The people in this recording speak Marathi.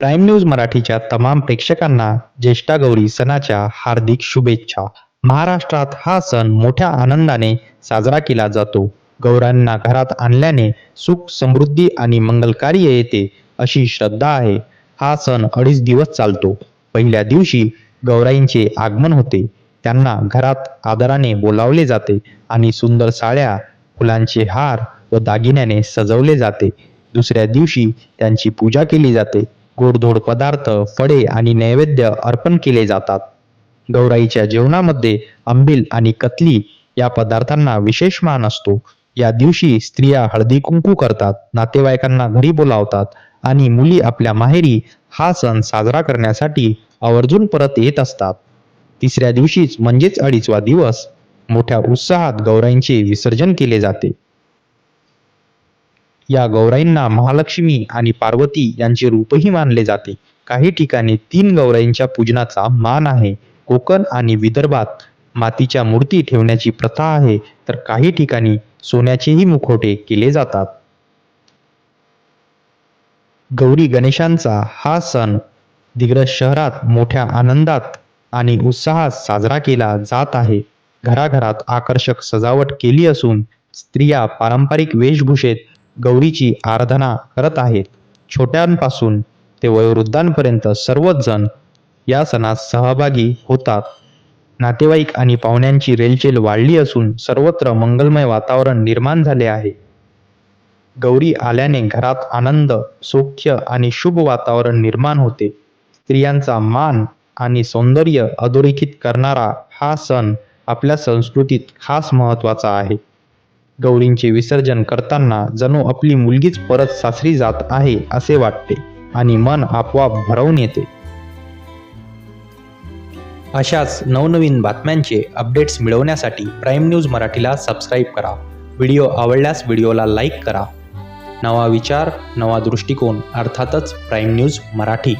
प्राईम न्यूज मराठीच्या तमाम प्रेक्षकांना ज्येष्ठा गौरी सणाच्या हार्दिक शुभेच्छा. महाराष्ट्रात हा सण मोठ्या आनंदाने साजरा केला जातो. गौरांना घरात आणल्याने सुख समृद्धी आणि मंगलकार्य येते अशी श्रद्धा आहे. हा सण अडीच दिवस चालतो. पहिल्या दिवशी गौराईंचे आगमन होते. त्यांना घरात आदराने बोलावले जाते आणि सुंदर साड्या फुलांचे हार व दागिन्याने सजवले जाते. दुसऱ्या दिवशी त्यांची पूजा केली जाते. गोडधोड पदार्थ फळे आणि नैवेद्य अर्पण केले जातात. गौराईच्या जेवणामध्ये आंबील आणि कतली या पदार्थांना विशेष मान असतो. या दिवशी स्त्रिया हळदी कुंकू करतात नातेवाईकांना घरी बोलावतात आणि मुली आपल्या माहेरी हा सण साजरा करण्यासाठी आवर्जून परत येत असतात. तिसऱ्या दिवशीच म्हणजेच अडीचवा दिवस मोठ्या उत्साहात गौराईंचे विसर्जन केले जाते. या गौराईंना महालक्ष्मी आणि पार्वती यांचे रूपही मानले जाते. काही ठिकाणी तीन गौराईंच्या पूजनाचा मान आहे. कोकण आणि विदर्भात मातीच्या मूर्ती ठेवण्याची प्रथा आहे तर काही ठिकाणी सोन्याचेही मुखोटे केले जातात. गौरी गणेशांचा हा सण दिग्रस शहरात मोठ्या आनंदात आणि उत्साहात साजरा केला जात आहे. घराघरात आकर्षक सजावट केली असून स्त्रिया पारंपरिक वेशभूषेत गौरीची आराधना करत आहेत. छोट्यांपासून ते वयोवृद्धांपर्यंत सर्वच जण या सणात सहभागी होतात. नातेवाईक आणि पाहुण्यांची रेलचेल वाढली असून सर्वत्र मंगलमय वातावरण निर्माण झाले आहे. गौरी आल्याने घरात आनंद सौख्य आणि शुभ वातावरण निर्माण होते. स्त्रियांचा मान आणि सौंदर्य अधोरेखित करणारा हा सण आपल्या संस्कृतीत खास महत्त्वाचा आहे. गौरींचे विसर्जन करताना जणू आपली मुलगीच परत सासरी जात आहे असे वाटते आणि मन आपोआप भरवून येते. अशाच नवनवीन बातम्यांचे अपडेट्स मिळवण्यासाठी प्राईम न्यूज मराठीला सबस्क्राईब करा. व्हिडिओ आवडल्यास व्हिडिओला लाईक करा. नवा विचार नवा दृष्टिकोन अर्थातच प्राईम न्यूज मराठी.